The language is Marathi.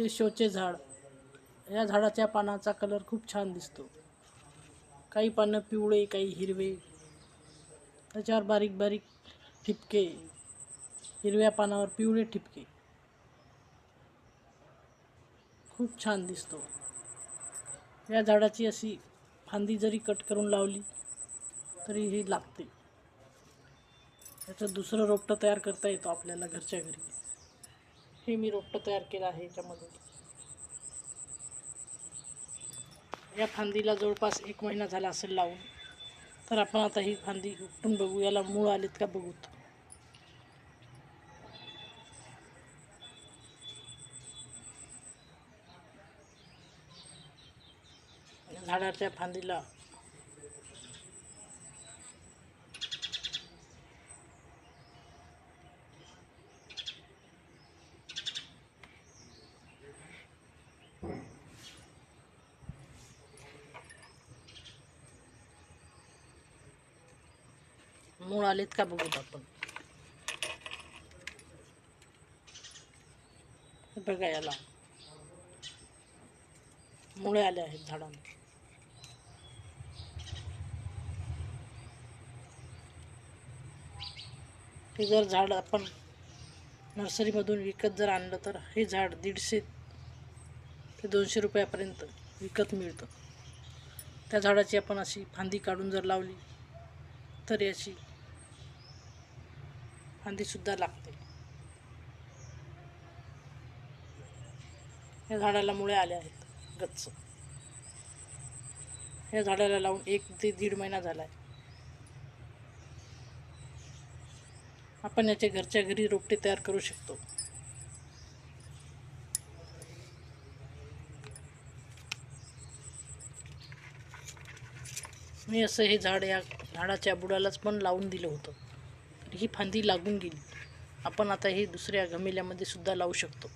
हे शोचे झाड. या झाडाच्या पानाचा कलर खूप छान दिसतो. काही पानं पिवळे काही हिरवे. त्याच्यावर बारीक बारीक ठिपके. हिरव्या पानावर पिवळे ठिपके. खूप छान दिसतो. या झाडाची अशी फांदी जरी कट करून लावली तरी ही लागते. याचं दुसरं रोपटं तयार करता येतो आपल्याला घरच्या घरी. हे मी रोपटं तयार केलं आहे याच्यामध्ये. या फांदीला जवळपास एक महिना झाला असेल लावून. तर आपण आता ही फांदी उपटून बघू याला मूळ आलेत का बघूत. झाडाच्या फांदीला मूळ आलेत का बघूत आपण. बघा याला. मुळे आले आहेत झाडांना. हे जर झाड आपण नर्सरीमधून विकत जर आणलं तर हे झाड दीडशे ते दोनशे रुपयापर्यंत विकत मिळतं. त्या झाडाची आपण अशी फांदी काढून जर लावली तर याची फांदीसुद्धा लागते. या झाडाला मुळे आले आहेत गच्च. या झाडाला लावून एक ते दीड महिना झाला आहे. आपण याचे घरच्या घरी रोपटे तयार करू शकतो. मी असं हे झाड या झाडाच्या बुडालाच पण लावून दिलं होतं. ही फांदी लागून गेली. आपण आता हे दुसऱ्या गमेल्यामध्ये सुद्धा लावू शकतो.